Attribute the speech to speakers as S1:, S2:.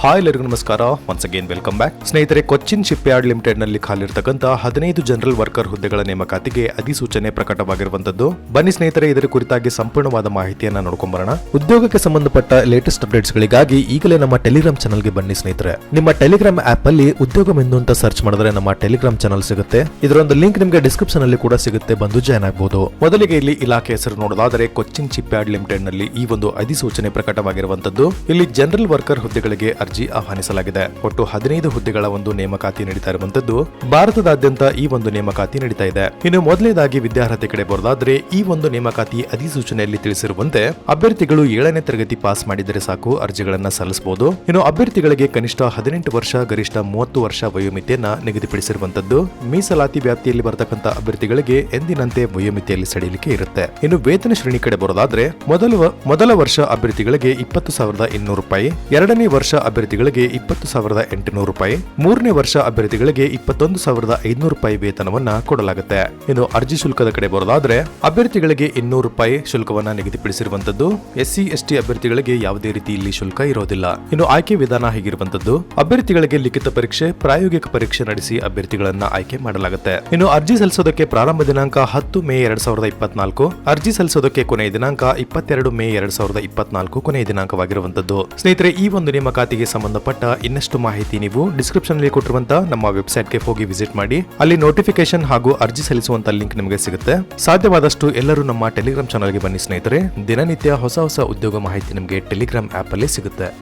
S1: Hi ಎಲ್ಲರಿಗೂ ನಮಸ್ಕಾರ. Once again welcome back ಸ್ನೇಹಿತರೆ, ಕೊಚ್ಚಿನ್ ಶಿಪ್ ಯಾರ್ಡ್ ಲಿಮಿಟೆಡ್ನಲ್ಲಿ ಖಾಲಿರ್ತಕ್ಕಂಥ ಹದಿನೈದು ಜನರಲ್ ವರ್ಕರ್ ಹುದ್ದೆಗಳ ನೇಮಕಾತಿಗೆ ಅಧಿಸೂಚನೆ ಪ್ರಕಟವಾಗಿರುವಂತದ್ದು ಬನ್ನಿ ಸ್ನೇಹಿತರೆ, ಇದರ ಕುರಿತಾಗಿ ಸಂಪೂರ್ಣವಾದ ಮಾಹಿತಿಯನ್ನ ನೋಡ್ಕೊಂಬರೋಣ. ಉದ್ಯೋಗಕ್ಕೆ ಸಂಬಂಧಪಟ್ಟ ಲೇಟೆಸ್ಟ್ ಅಪ್ಡೇಟ್ಸ್ ಗಳಿಗಾಗಿ ಈಗಲೇ ನಮ್ಮ ಟೆಲಿಗ್ರಾಮ್ ಚಾನಲ್ಗೆ ಬನ್ನಿ ಸ್ನೇಹಿತರೆ. ನಿಮ್ಮ ಟೆಲಿಗ್ರಾಮ್ ಆಪ್ ಅಲ್ಲಿ ಉದ್ಯೋಗ ಎಂದು ಅಂತ ಸರ್ಚ್ ಮಾಡಿದ್ರೆ ನಮ್ಮ ಟೆಲಿಗ್ರಾಮ್ ಚಾನಲ್ ಸಿಗುತ್ತೆ. ಇದರೊಂದು ಲಿಂಕ್ ನಿಮಗೆ ಡಿಸ್ಕ್ರಿಪ್ಷನ್ ಅಲ್ಲಿ ಕೂಡ ಸಿಗುತ್ತೆ. ಬಂದು ಜಾಯ್ನ್ ಆಗಬಹುದು ಮೊದಲಿಗೆ ಇಲ್ಲಿ ಇಲಾಖೆ ಹೆಸರು ನೋಡೋದಾದರೆ, ಕೊಚ್ಚಿನ್ ಚಿಪ್ ಯಾರ್ಡ್ ಲಿಮಿಟೆಡ್ನಲ್ಲಿ ಈ ಒಂದು ಅಧಿಸೂಚನೆ ಪ್ರಕಟವಾಗಿರುವಂತದ್ದು ಇಲ್ಲಿ ಜನರಲ್ ವರ್ಕರ್ ಹುದ್ದೆಗಳಿಗೆ ಅರ್ಜಿ ಆಹ್ವಾನಿಸಲಾಗಿದೆ. ಒಟ್ಟು ಹದಿನೈದು ಹುದ್ದೆಗಳ ಒಂದು ನೇಮಕಾತಿ ನಡೀತಾ ಇರುವಂತದ್ದು ಭಾರತದಾದ್ಯಂತ ಈ ಒಂದು ನೇಮಕಾತಿ ನಡೀತಾ ಇದೆ. ಇನ್ನು ಮೊದಲನೇದಾಗಿ ವಿದ್ಯಾರ್ಹತೆ ಕಡೆ ಬರೋದಾದ್ರೆ ಈ ಒಂದು ನೇಮಕಾತಿ ಅಧಿಸೂಚನೆಯಲ್ಲಿ ತಿಳಿಸಿರುವಂತೆ ಅಭ್ಯರ್ಥಿಗಳು ಏಳನೇ ತರಗತಿ ಪಾಸ್ ಮಾಡಿದರೆ ಸಾಕು ಅರ್ಜಿಗಳನ್ನ ಸಲ್ಲಿಸಬಹುದು. ಇನ್ನು ಅಭ್ಯರ್ಥಿಗಳಿಗೆ ಕನಿಷ್ಠ ಹದಿನೆಂಟು ವರ್ಷ, ಗರಿಷ್ಠ ಮೂವತ್ತು ವರ್ಷ ವಯೋಮಿತಿಯನ್ನ ನಿಗದಿಪಡಿಸಿರುವಂತದ್ದು. ಮೀಸಲಾತಿ ವ್ಯಾಪ್ತಿಯಲ್ಲಿ ಬರತಕ್ಕಂತ ಅಭ್ಯರ್ಥಿಗಳಿಗೆ ಎಂದಿನಂತೆ ವಯೋಮಿತಿಯಲ್ಲಿ ಸಡಿಲಿಕೆ ಇರುತ್ತೆ. ಇನ್ನು ವೇತನ ಶ್ರೇಣಿ ಕಡೆ ಬರೋದಾದ್ರೆ ಮೊದಲ ಮೊದಲ ವರ್ಷ ಅಭ್ಯರ್ಥಿಗಳಿಗೆ ಇಪ್ಪತ್ತು ಸಾವಿರದ ಇನ್ನೂರು ರೂಪಾಯಿ, ಎರಡನೇ ವರ್ಷ ಅಭ್ಯರ್ಥಿಗಳಿಗೆ ಇಪ್ಪತ್ತು ಸಾವಿರದ ಎಂಟುನೂರು ರೂಪಾಯಿ, ಮೂರನೇ ವರ್ಷ ಅಭ್ಯರ್ಥಿಗಳಿಗೆ ಇಪ್ಪತ್ತೊಂದು ಸಾವಿರದ ಐದುನೂರು ರೂಪಾಯಿ ವೇತನವನ್ನ ಕೊಡಲಾಗುತ್ತೆ. ಇನ್ನು ಅರ್ಜಿ ಶುಲ್ಕದ ಕಡೆ ಬರೋದಾದ್ರೆ, ಅಭ್ಯರ್ಥಿಗಳಿಗೆ ಇನ್ನೂರು ರೂಪಾಯಿ ಶುಲ್ಕವನ್ನ ನಿಗದಿಪಡಿಸಿರುವಂತದ್ದು, ಎಸ್ಸಿ, ಎಸ್ಟಿ ಅಭ್ಯರ್ಥಿಗಳಿಗೆ ಯಾವುದೇ ರೀತಿ ಇಲ್ಲಿ ಶುಲ್ಕ ಇರೋದಿಲ್ಲ. ಇನ್ನು ಆಯ್ಕೆ ವಿಧಾನ ಹೇಗಿರುವಂತದ್ದು? ಅಭ್ಯರ್ಥಿಗಳಿಗೆ ಲಿಖಿತ ಪರೀಕ್ಷೆ, ಪ್ರಾಯೋಗಿಕ ಪರೀಕ್ಷೆ ನಡೆಸಿ ಅಭ್ಯರ್ಥಿಗಳನ್ನ ಆಯ್ಕೆ ಮಾಡಲಾಗುತ್ತೆ. ಇನ್ನು ಅರ್ಜಿ ಸಲ್ಲಿಸೋದಕ್ಕೆ ಪ್ರಾರಂಭ ದಿನಾಂಕ ಹತ್ತು ಮೇ ಎರಡ್ ಸಾವಿರದ ಇಪ್ಪತ್ನಾಲ್ಕು, ಅರ್ಜಿ ಸಲ್ಲಿಸೋದಕ್ಕೆ ಕೊನೆಯ ದಿನಾಂಕ ಇಪ್ಪತ್ತೆರಡು ಮೇ ಎರಡ್ ಸಾವಿರದ ಇಪ್ಪತ್ನಾಲ್ಕು ಕೊನೆಯ ದಿನಾಂಕವಾಗಿರುವಂತದ್ದು. ಸ್ನೇಹಿತರೆ, ಈ ಒಂದು ನೇಮಕಾತಿಗೆ ಸಂಬಂಧಪಟ್ಟ ಇನ್ನಷ್ಟು ಮಾಹಿತಿ ನೀವು ಡಿಸ್ಕ್ರಿಪ್ಷನ್ ಅಲ್ಲಿ ಕೊಟ್ಟಿರುವಂತಹ ನಮ್ಮ ವೆಬ್ಸೈಟ್ಗೆ ಹೋಗಿ ವಿಸಿಟ್ ಮಾಡಿ. ಅಲ್ಲಿ ನೋಟಿಫಿಕೇಶನ್ ಹಾಗೂ ಅರ್ಜಿ ಸಲ್ಲಿಸುವಂತ ಲಿಂಕ್ ನಿಮಗೆ ಸಿಗುತ್ತೆ. ಸಾಧ್ಯವಾದಷ್ಟು ಎಲ್ಲರೂ ನಮ್ಮ ಟೆಲಿಗ್ರಾಮ್ ಚಾನಲ್ಗೆ ಬನ್ನಿ ಸ್ನೇಹಿತರೆ. ದಿನನಿತ್ಯ ಹೊಸ ಹೊಸ ಉದ್ಯೋಗ ಮಾಹಿತಿ ನಿಮಗೆ ಟೆಲಿಗ್ರಾಮ್ ಆಪ್ ಅಲ್ಲಿ ಸಿಗುತ್ತೆ.